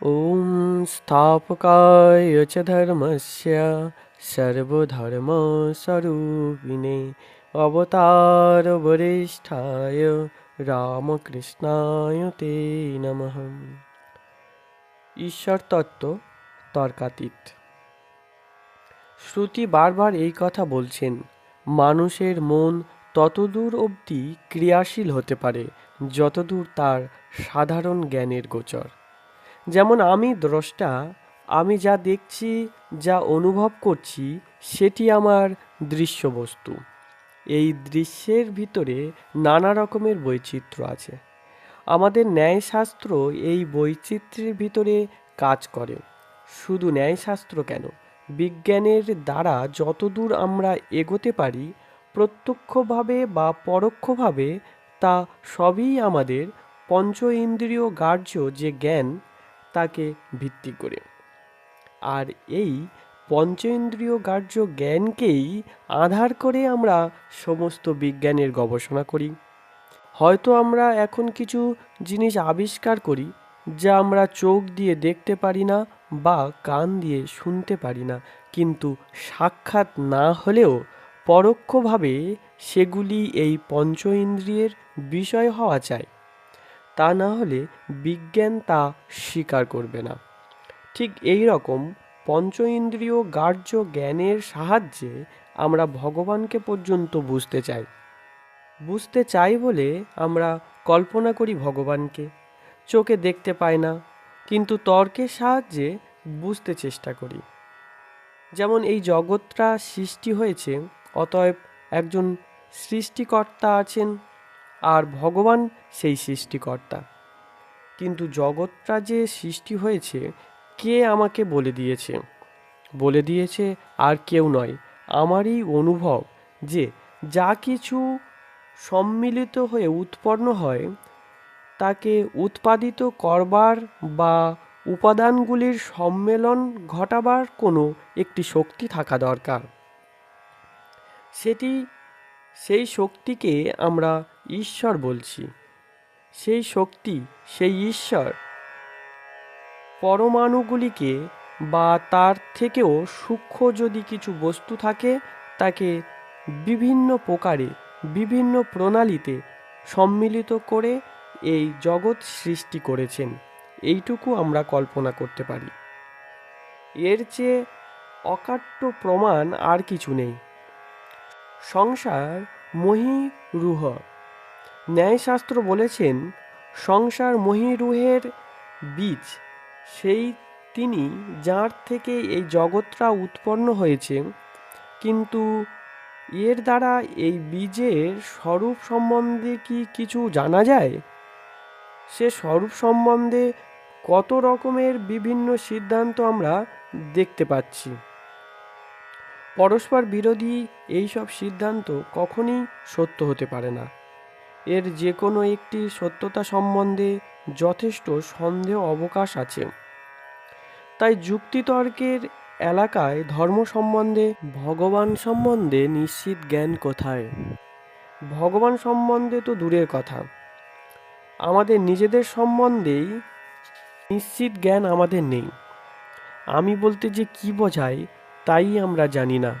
ॐ स्थापकाय च धर्मस्य सर्वधर्मस्वरूपिणे अवतारवरिष्ठाय রামকৃষ্ণায় তে নমঃ ঈশ্বর তত্ত্ব তর্কাতীত শ্রুতি বারবার এই কথা বলছেন মানুষের মন ততদূর অবধি ক্রিয়াশীল হতে পারে যতদূর তার সাধারণ জ্ঞানের গোচর যেমন আমি দ্রষ্টা, আমি যা দেখছি, যা অনুভব করছি, সেটি আমার দৃশ্যবস্তু। এই দৃশ্যের ভিতরে নানা রকমের বৈচিত্র্য আছে। আমাদের ন্যায়শাস্ত্র এই বৈচিত্র্যের ভিতরে কাজ করে। শুধু ন্যায়শাস্ত্র কেন? বিজ্ঞানের দ্বারা যতদূর আমরা এগোতে পারি, প্রত্যক্ষভাবে বা পরোক্ষভাবে, তা সবই আমাদের পঞ্চ ইন্দ্রিয় গার্য যে জ্ঞান তাকে ভিত্তি করে। আর এই পঞ্চেন্দ্রিয় কার্য জ্ঞানকেই আধার করে আমরা সমস্ত বিজ্ঞানের গবেষণা করি। হয়তো আমরা এখন কিছু জিনিস আবিষ্কার করি, যা আমরা চোখ দিয়ে দেখতে পারি না বা কান দিয়ে শুনতে পারি না, কিন্তু সাক্ষাৎ না হলেও পরোক্ষভাবে সেগুলি এই পঞ্চ ইন্দ্রিয়ের বিষয় হওয়া চাই। তা না হলে বিজ্ঞান তা স্বীকার করবে না। ঠিক এই রকম পঞ্চ ইন্দ্রিয় গার্য জ্ঞানের সাহায্যে আমরা ভগবানকে পর্যন্ত বুঝতে চাই। বুঝতে চাই বলে আমরা কল্পনা করি ভগবানকে। চোখে দেখতে পাই না, কিন্তু তর্কের সাহায্যে বুঝতে চেষ্টা করি। যেমন এই জগৎটা সৃষ্টি হয়েছে, অতএব একজন সৃষ্টিকর্তা আছেন আর ভগবান সেই সৃষ্টিকর্তা। কিন্তু জগৎটা যে সৃষ্টি হয়েছে, কে আমাকে বলে দিয়েছে? বলে দিয়েছে আর কেউ নয়, আমারই অনুভব যে যা কিছু সম্মিলিত হয়ে উৎপন্ন হয়, তাকে উৎপাদিত করবার বা উপাদানগুলির সম্মেলন ঘটাবার কোনো একটি শক্তি থাকা দরকার। সেটি সেই শক্তিকে আমরা ঈশ্বর বলছি। সেই শক্তি, সেই ঈশ্বর পরমাণুগুলিকে বা তার থেকেও সূক্ষ্ম যদি কিছু বস্তু থাকে, তাকে বিভিন্ন প্রকারে, বিভিন্ন প্রণালীতে সম্মিলিত করে এই জগৎ সৃষ্টি করেছেন। এইটুকু আমরা কল্পনা করতে পারি। এর চেয়ে অকাট্য প্রমাণ আর কিছু নেই। সংসার মহিরুহ। ন্যায়শাস্ত্র বলেছেন, সংসার মহিরুহের বীজ, সেই তিনি যার থেকে এই জগৎটা উৎপন্ন হয়েছে। কিন্তু এর দ্বারা এই বীজের স্বরূপ সম্বন্ধে কি কিছু জানা যায়? সে স্বরূপ সম্বন্ধে কত রকমের বিভিন্ন সিদ্ধান্ত আমরা দেখতে পাচ্ছি। পরস্পর বিরোধী এইসব সিদ্ধান্ত কখনই সত্য হতে পারে না। এর যে কোনো একটি সত্যতা সম্বন্ধে যথেষ্ট সন্দেহ অবকাশ আছে। তাই যুক্তিতর্কের এলাকায় ধর্ম সম্বন্ধে, ভগবান সম্বন্ধে নিশ্চিত জ্ঞান কোথায়? ভগবান সম্বন্ধে তো দূরের কথা। আমাদের নিজেদের সম্বন্ধেই নিশ্চিত জ্ঞান আমাদের নেই। আমি বলতে যে কি বোঝায় তাই আমরা জানি না।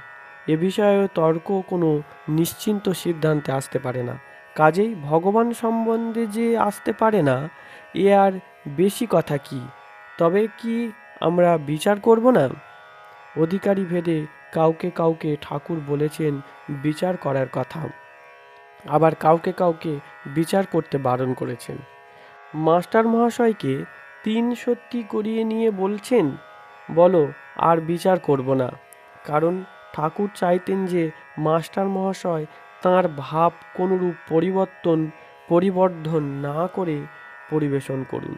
এ বিষয়ে তর্ক কোনো নিশ্চিন্ত সিদ্ধান্তে আসতে পারে না। কাজেই ভগবান সম্বন্ধে যে আসতে পারে না, এ আর বেশি কথা কি? তবে কি আমরা বিচার করব না? অধিকারী ভেদে কাউকে কাউকে ঠাকুর বলেছেন বিচার করার কথা। আবার কাউকে কাউকে বিচার করতে বারণ করেছেন। মাস্টার মহাশয়কে তিন সত্যি করিয়ে নিয়ে বলছেন, বলো আর বিচার করব না। কারণ ঠাকুর চাইতেন যে মাস্টার মহাশয় তাঁর ভাব কোনরূপ পরিবর্তন, পরিবর্ধন না করে পরিবেশন করুন।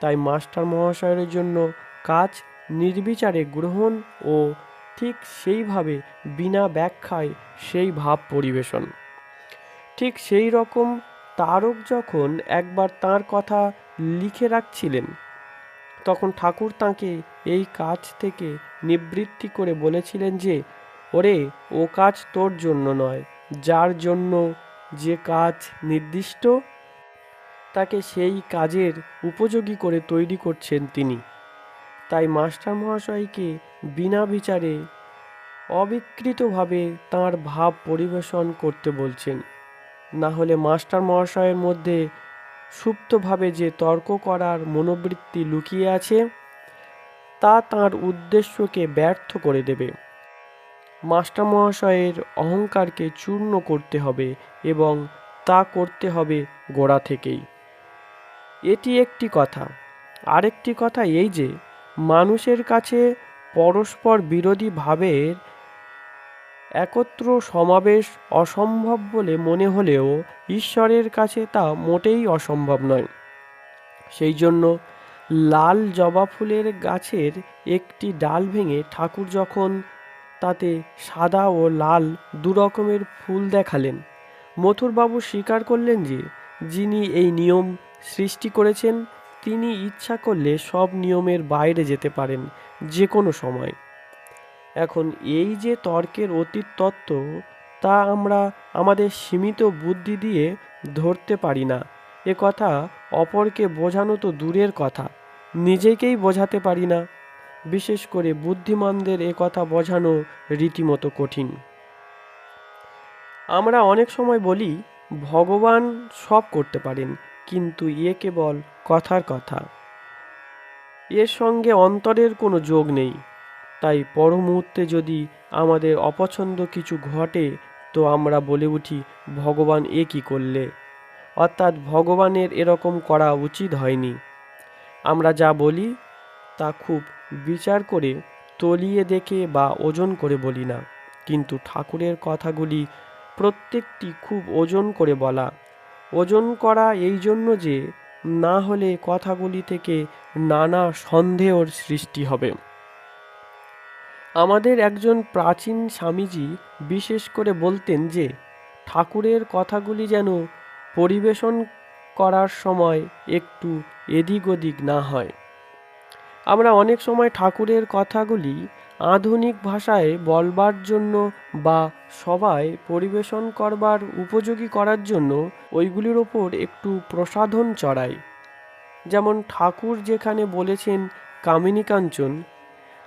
তাই মাস্টার মহাশয়ের জন্য কাজ নির্বিচারে গ্রহণ ও ঠিক সেইভাবে বিনা ব্যাখ্যায় সেই ভাব পরিবেশন। ঠিক সেই রকম তারক যখন একবার তার কথা লিখে রাখছিলেন তখন ঠাকুর তাঁকে এই কাজ থেকে নিবৃত্তি করে বলেছিলেন যে, ওরে, ও কাজ তোর জন্য নয়, যার জন্য যে কাজ নির্দিষ্ট, তাকে সেই কাজের উপযোগী করে তৈরি করছেন তিনি। তাই মাস্টার মহাশয়কে বিনা বিচারে অবিকৃতভাবে তাঁর ভাব পরিবেশন করতে বলছেন। না হলে মাস্টার মহাশয়ের মধ্যে সুপ্তভাবে যে তর্ক করার মনোবৃত্তি লুকিয়ে আছে, তা তার উদ্দেশ্যকে ব্যর্থ করে দেবে। মাস্টার মহাশয়ের অহংকারকে চূর্ণ করতে হবে এবং তা করতে হবে গোড়া থেকেই। এটি একটি কথা। আরেকটি কথা এই যে, মানুষের কাছে পরস্পর বিরোধী ভাবের একত্র সমাবেশ অসম্ভব বলে মনে হলেও ঈশ্বরের কাছে তা মোটেই অসম্ভব নয়। সেই জন্য লাল জবা ফুলের গাছের একটি ডাল ভেঙে ঠাকুর যখন তাতে সাদা ও লাল দু রকমের ফুল দেখালেন, মথুরবাবু স্বীকার করলেন যে, যিনি এই নিয়ম সৃষ্টি করেছেন, তিনি ইচ্ছা করলে সব নিয়মের বাইরে যেতে পারেন, যে কোনো সময়। এখন এই যে তর্কের অতীত তত্ত্ব, তা আমরা আমাদের সীমিত বুদ্ধি দিয়ে ধরতে পারি না। এ কথা অপরকে বোঝানো তো দূরের কথা, নিজেকেই বোঝাতে পারি না। বিশেষ করে বুদ্ধিমানদের এ কথা বোঝানো রীতিমতো কঠিন। আমরা অনেক সময় বলি, ভগবান সব করতে পারেন, কিন্তু এ কেবল কথার কথা। এর সঙ্গে অন্তরের কোনো যোগ নেই। তাই পর মুহূর্তে যদি আমাদের অপছন্দ কিছু ঘটে, তো আমরা বলে উঠি, ভগবান এ কি করলে? অর্থাৎ ভগবানের এরকম করা উচিত হয়নি। আমরা যা বলি, তা খুব বিচার করে, তলিয়ে দেখে বা ওজন করে বলি না। কিন্তু ঠাকুরের কথাগুলি প্রত্যেকটি খুব ওজন করে বলা। ওজন করা এই জন্য যে, না হলে কথাগুলি থেকে নানা সন্দেহর সৃষ্টি হবে। আমাদের একজন প্রাচীন স্বামীজি বিশেষ করে বলতেন যে, ঠাকুরের কথাগুলি যেন পরিবেশন করার সময় একটু এদিক ওদিক না হয়। আমরা অনেক সময় ঠাকুরের কথাগুলি আধুনিক ভাষায় বলবার জন্য বা সবাই পরিবেশন করবার, উপযোগী করার জন্য ওইগুলির ওপর একটু প্রসাধন চড়াই। যেমন ঠাকুর যেখানে বলেছেন, কামিনী কাঞ্চন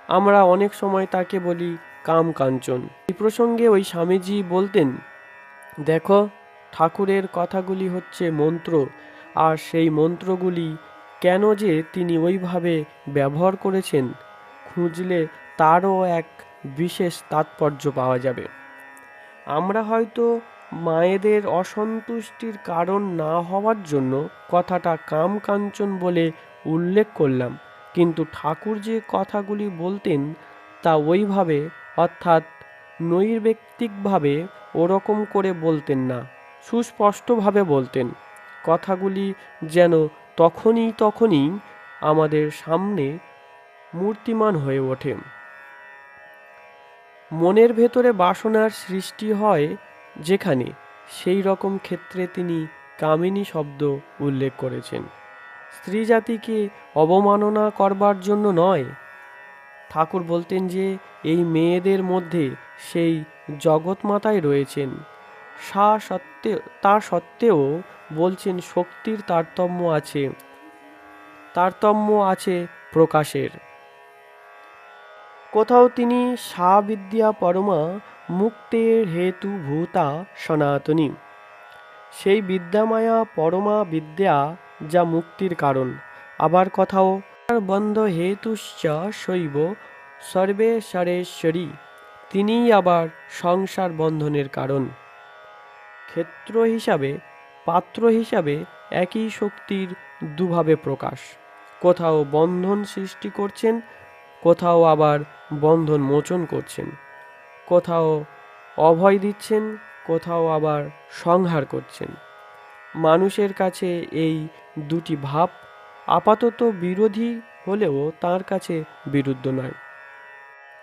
আমরা অনেক সময় তাকে বলি কাম কাঞ্চন। এই প্রসঙ্গে ওই স্বামীজি বলতেন, দেখো, ঠাকুরের কথাগুলি হচ্ছে মন্ত্র, আর সেই মন্ত্রগুলি কেন যে তিনি ওইভাবে ব্যবহার করেছেন, খুঁজলে তারও এক বিশেষ তাৎপর্য পাওয়া যাবে। আমরা হয়তো মায়েদের অসন্তুষ্টির কারণ না হওয়ার জন্য কথাটা কাম কাঞ্চন বলে উল্লেখ করলাম। কিন্তু ঠাকুর যে কথাগুলি বলতেন তা ওইভাবে, অর্থাৎ নৈর্ব্যক্তিকভাবে ওরকম করে বলতেন না, সুস্পষ্টভাবে বলতেন। কথাগুলি যেন তখনই তখনই আমাদের সামনে মূর্তিমান হয়ে ওঠে। মনের ভেতরে বাসনার সৃষ্টি হয় যেখানে, সেই রকম ক্ষেত্রে তিনি কামিনী শব্দ উল্লেখ করেছেন। স্ত্রী জাতিকে অবমাননা করবার জন্য নয়। ঠাকুর বলতেন যে, এই মেয়েদের মধ্যে সেই জগৎমাতাই রয়েছেন। সা সত্ত্বে তা সত্ত্বেও বলছেন শক্তির তারতম্য আছে। তারতম্য আছে প্রকাশের। কোথাও তিনি সাবিদ্যা পরমা মুক্তের হেতু ভূতা সনাতনী। সেই বিদ্যামায়া পরমা বিদ্যা যা মুক্তির কারণ। আবার কোথাও বন্ধ হেতুশ্চ শৈব সর্বে সরেশ্বরী। তিনিই আবার সংসার বন্ধনের কারণ। ক্ষেত্র হিসাবে, পাত্র হিসাবে একই শক্তির দুভাবে প্রকাশ। কোথাও বন্ধন সৃষ্টি করছেন, কোথাও আবার বন্ধন মোচন করছেন। কোথাও অভয় দিচ্ছেন, কোথাও আবার সংহার করছেন। মানুষের কাছে এই দুটি ভাব আপাতত বিরোধী হলেও তার কাছে বিরুদ্ধ নয়।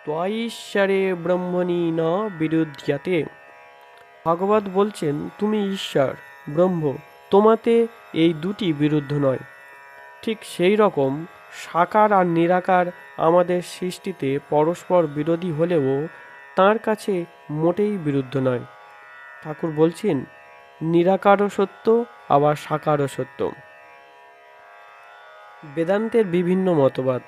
ত্বঈশ্বরে ব্রহ্মণী ন বিরুদ্ধাতে ভগবত বলছেন, তুমি ঈশ্বর, ব্রহ্ম, তোমাতে এই দুটি বিরুদ্ধ নয়। ঠিক সেই রকম সাকার আর নিরাকার আমাদের সৃষ্টিতে পরস্পর বিরোধী হলেও তার কাছে মোটেই বিরুদ্ধ নয়। ঠাকুর বলছেন, নিরাকারও সত্য, আবার সাকারও সত্য। বেদান্তের বিভিন্ন মতবাদ।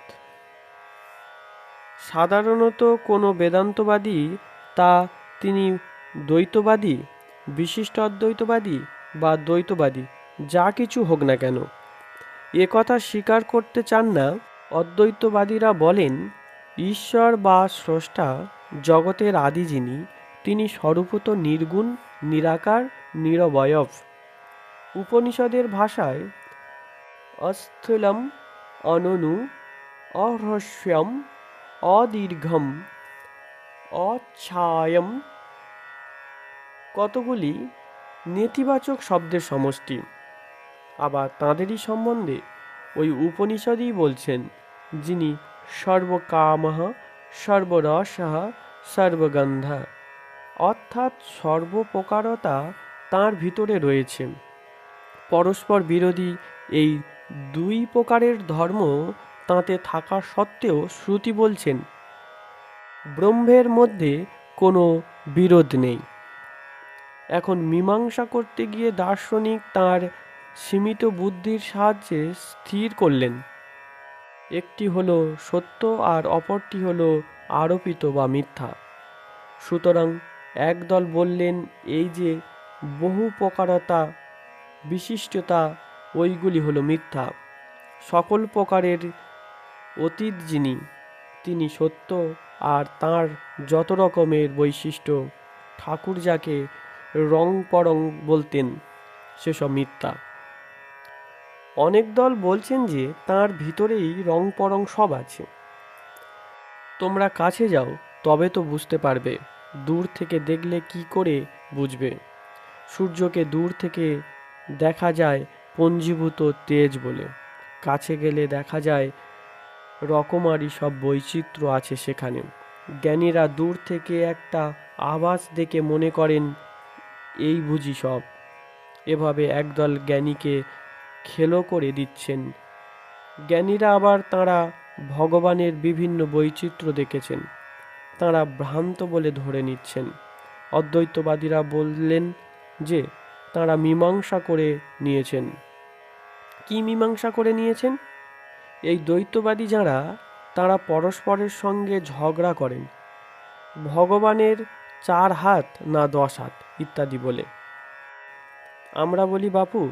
সাধারণত কোনো বেদান্তবাদী তা তিনি দ্বৈতবাদী, বিশিষ্ট অদ্বৈতবাদী বা দ্বৈতবাদী, যা কিছু হোক না কেন। এ কথা স্বীকার করতে চান না অদ্বৈতবাদীরা বলেন, ঈশ্বর বা স্রষ্টা জগতের আদি যিনি, তিনি স্বরূপত নির্গুণ, নিরাকার, নিরবয়ব। উপনিষদের ভাষায় অস্থূলম অননু অহ্রস্বম অদীর্ঘম অচ্ছায়ম। কতগুলি নেতিবাচক শব্দের সমষ্টি। আবার তাঁদেরই সম্বন্ধে ওই উপনিষদই বলছেন, যিনি সর্বকামহ, সর্বরসহ, সর্বগন্ধা, অর্থাৎ সর্বপ্রকারতা তার ভিতরে রয়েছে। পরস্পর বিরোধী এই দুই প্রকারের ধর্ম তাঁতে থাকা সত্ত্বেও শ্রুতি বলছেন, ব্রহ্মের মধ্যে কোনো বিরোধ নেই। এখন মীমাংসা করতে গিয়ে দার্শনিক তার সীমিত বুদ্ধির সাহায্যে স্থির করলেন। একটি হলো সত্য আর অপরটি হলো আরোপিত বা মিথ্যা। সুতরাং একদল বললেন, এই যে বহু প্রকারতা, বিশিষ্টতা ওইগুলি হলো মিথ্যা। সকল প্রকারের অতীত যিনি, তিনি সত্য আর তার যত রকমের বৈশিষ্ট্য, ঠাকুর যাকে রং পরং বলতেন, সেসব মিথ্যা। অনেক দল বলছেন যে তার ভিতরেই রং পরং সব আছে। তোমরা কাছে যাও, তবে তো বুঝতে পারবে, দূর থেকে দেখলে কি করে বুঝবে। সূর্যকে দূর থেকে দেখা যায় পঞ্জীভূত তেজ বলে। কাছে গেলে দেখা যায় রকমারি সব বৈচিত্র্য আছে সেখানে। জ্ঞানীরা দূর থেকে একটা আওয়াজ দেখে মনে করেন, এই বুঝি সব। এভাবে একদল জ্ঞানীকে খেলো করে দিচ্ছেন। জ্ঞানীরা আবার তাঁরা ভগবানের বিভিন্ন বৈচিত্র্য দেখেছেন। তাঁরা ভ্রান্ত বলে ধরে নিচ্ছেন। অদ্বৈতবাদীরা বললেন যে, তাঁরা মীমাংসা করে নিয়েছেন। কি মীমাংসা করে নিয়েছেন? এই দ্বৈতবাদী যাঁরা, তাঁরা পরস্পরের সঙ্গে ঝগড়া করেন। ভগবানের চার হাত না দশ হাত, ইত্যাদি বলে। আমরা বলি, বাপু,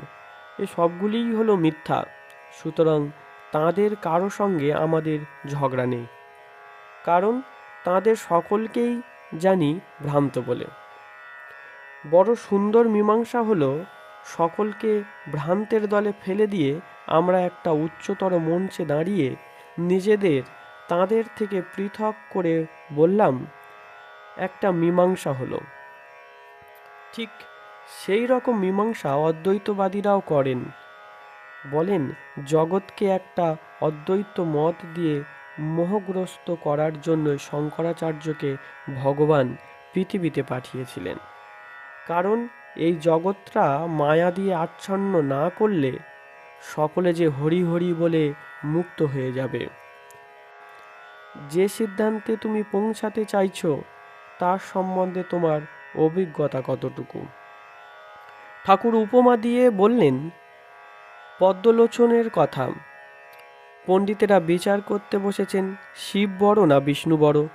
এ সবগুলিই হলো মিথ্যা। সুতরাং তাদের কারও সঙ্গে আমাদের ঝগড়া নেই। কারণ তাদের সকলকেই জানি ভ্রান্ত বলে। বড় সুন্দর মীমাংসা হলো সকলকে ভ্রান্তের দলে ফেলে দিয়ে আমরা একটা উচ্চতর মঞ্চে দাঁড়িয়ে নিজেদের, তাদের থেকে পৃথক করে বললাম, একটা মীমাংসা হলো। ঠিক সেই রকম মীমাংসা অদ্বৈতবাদীরাও করেন। বলেন, জগৎকে একটা অদ্বৈত মত দিয়ে মোহগ্রস্ত করার জন্য শঙ্করাচার্যকে ভগবান পৃথিবীতে পাঠিয়েছিলেন। কারণ এই জগৎটা মায়া দিয়ে আচ্ছন্ন না করলে সকলে যে হরি হরি বলে মুক্ত হয়ে যাবে। যে সিদ্ধান্তে তুমি পৌঁছাতে চাইছো, তার সম্বন্ধে তোমার অভিজ্ঞতা কতটুকু? ঠাকুর উপমা দিয়ে বললেন, পদ্মলোচনের কথা। পণ্ডিতেরা বিচার করতে বসেছেন, শিব বড় না বিষ্ণু বড়?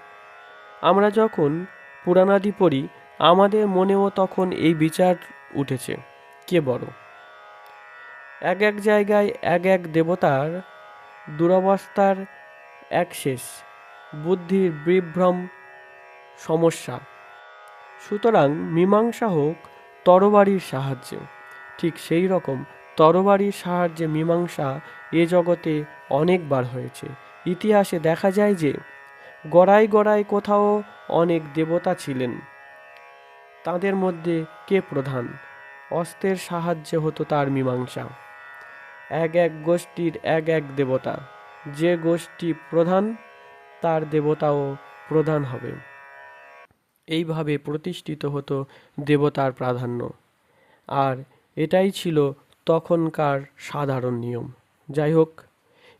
আমরা যখন পুরাণাদি পড়ি আমাদের মনেও তখন এই বিচার উঠেছে। কে বড়? এক এক জায়গায় এক এক দেবতার দুরবস্থার এক শেষ, বুদ্ধির বিভ্রম সমস্যা। সুতরাং মীমাংসা হোক তরবারির সাহায্যে, ঠিক সেই রকম তরবারির সাহায্যে মীমাংসা এ জগতে অনেকবার হয়েছে। ইতিহাসে দেখা যায় যে গড়াই গড়াই কোথাও অনেক দেবতা ছিলেন। তাদের মধ্যে কে প্রধান? অস্ত্রের সাহায্যে হতো তার মীমাংসা। এক এক গোষ্ঠীর এক এক দেবতা। যে গোষ্ঠী প্রধান, তার দেবতাও প্রধান হবে। এইভাবে প্রতিষ্ঠিত হতো দেবতার প্রাধান্য। আর এটাই ছিল তখনকার সাধারণ নিয়ম। যাই হোক,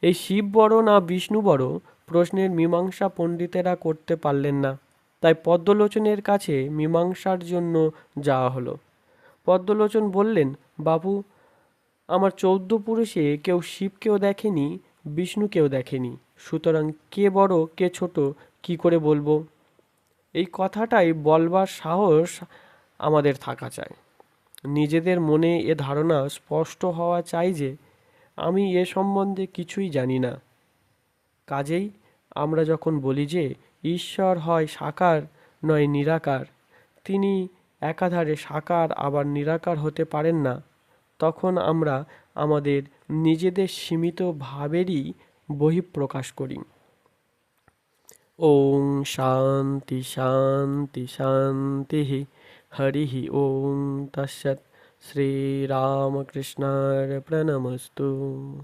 এই শিব বড় না বিষ্ণু বড় প্রশ্নের মীমাংসা পণ্ডিতেরা করতে পারলেন না। তাই পদ্মলোচনের কাছে মীমাংসার জন্য যাওয়া হলো। পদ্মলোচন বললেন, বাবু, আমার চৌদ্দ পুরুষে কেউ শিবকেও দেখেনি, বিষ্ণুকেও দেখেনি। সুতরাং কে বড়, কে ছোট, কি করে বলব? এই কথাটাই বলবার সাহস আমাদের থাকা চাই। নিজেদের মনে এ ধারণা স্পষ্ট হওয়া চাই যে, আমি এ সম্বন্ধে কিছুই জানি না। কাজেই আমরা যখন বলি যে ঈশ্বর হয় সাকার, নয় নিরাকার। তিনি একাধারে সাকার, আবার নিরাকার হতে পারেন না। তখন আমরা আমাদের নিজেদের সীমিত ভাবেরই বহিঃপ্রকাশ করি। ওং শান্তি শান্তি শান্তি। হরি ওং তৎসৎ। শ্রীরামকৃষ্ণার প্রণমস্তু